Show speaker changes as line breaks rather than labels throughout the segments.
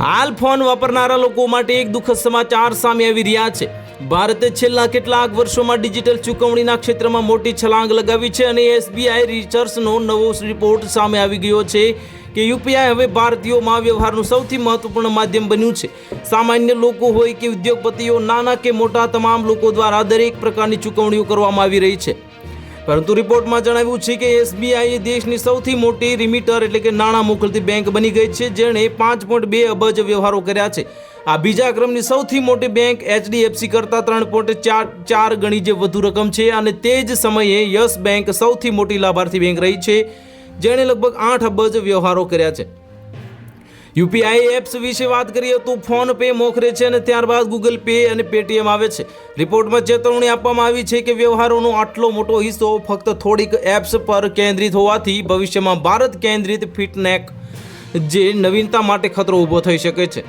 હાલ ફોન વાપરનારા લોકો માટે એક દુઃખદ સમાચાર સામે આવી રહ્યા છે. ભારતે છેલ્લા કેટલાક વર્ષોમાં ડિજિટલ ચૂકવણીના ક્ષેત્રમાં મોટી છલાંગ લગાવી છે અને એસબીઆઈ રિસર્ચનો નવો રિપોર્ટ સામે આવી ગયો છે કે યુપીઆઈ હવે ભારતીયોમાં વ્યવહારનું સૌથી મહત્વપૂર્ણ માધ્યમ બન્યું છે. સામાન્ય લોકો હોય કે ઉદ્યોગપતિઓ, નાના કે મોટા, તમામ લોકો દ્વારા દરેક પ્રકારની ચૂકવણીઓ કરવામાં આવી રહી છે. પરંતુ રિપોર્ટમાં જણાવ્યું છે કે એસબીઆઈ દેશની સૌથી મોટી રિમિટર એટલે કે નાણાં મોકલતી બેંક બની ગઈ છે, જેણે પાંચ પોઈન્ટ બે અબજ વ્યવહારો કર્યા છે. આ બીજા ક્રમની સૌથી મોટી બેંક એચડીએફસી કરતાં ત્રણ પોઈન્ટ ચાર ચાર ગણી જે વધુ રકમ છે અને તે જ સમયે યસ બેંક સૌથી મોટી લાભાર્થી બેંક રહી છે, જેણે લગભગ આઠ અબજ વ્યવહારો કર્યા છે. યુપીઆઈ એપ્સ વિશે વાત કરીએ તો ફોન પે મોખરે છે અને ત્યારબાદ ગૂગલ પે અને પેટીએમ આવે છે. રિપોર્ટમાં ચેતવણી આપવામાં આવી છે કે વ્યવહારોનો આટલો મોટો હિસ્સો ફક્ત થોડીક એપ્સ પર કેન્દ્રિત હોવાથી ભવિષ્યમાં ભારત કેન્દ્રિત ફિટનેક જે નવીનતા માટે ખતરો ઊભો થઈ શકે છે.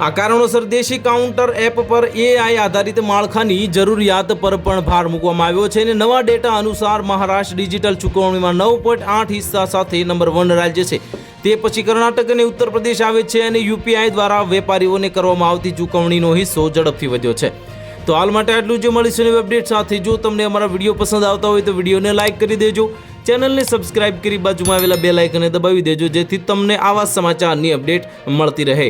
આ કારણોસર દેશી કાઉન્ટર એપ પર એઆઈ આધારિત માળખાની જરૂરિયાત પર પણ ભાર મૂકવામાં આવ્યો છે અને નવા ડેટા અનુસાર મહારાષ્ટ્ર ડિજિટલ ચૂકવણીમાં નવ પોઈન્ટ આઠ હિસ્સા સાથે નંબર વન રાજ્ય છે. તે પછી કર્ણાટક અને ઉત્તર પ્રદેશ આવે છે અને યુપીઆઈ દ્વારા વેપારીઓને કરવામાં આવતી ચૂકવણીનો હિસ્સો ઝડપથી વધ્યો છે. તો હાલ માટે આટલું જ. મળીશું નવી અપડેટ સાથે. જો તમને અમારા વીડિયો પસંદ આવતા હોય તો વિડીયોને લાઇક કરી દેજો. ચેનલને સબસ્ક્રાઇબ કરી બાજુમાં આવેલા બે લાઇકને દબાવી દેજો જેથી તમને આવા સમાચારની અપડેટ મળતી રહે.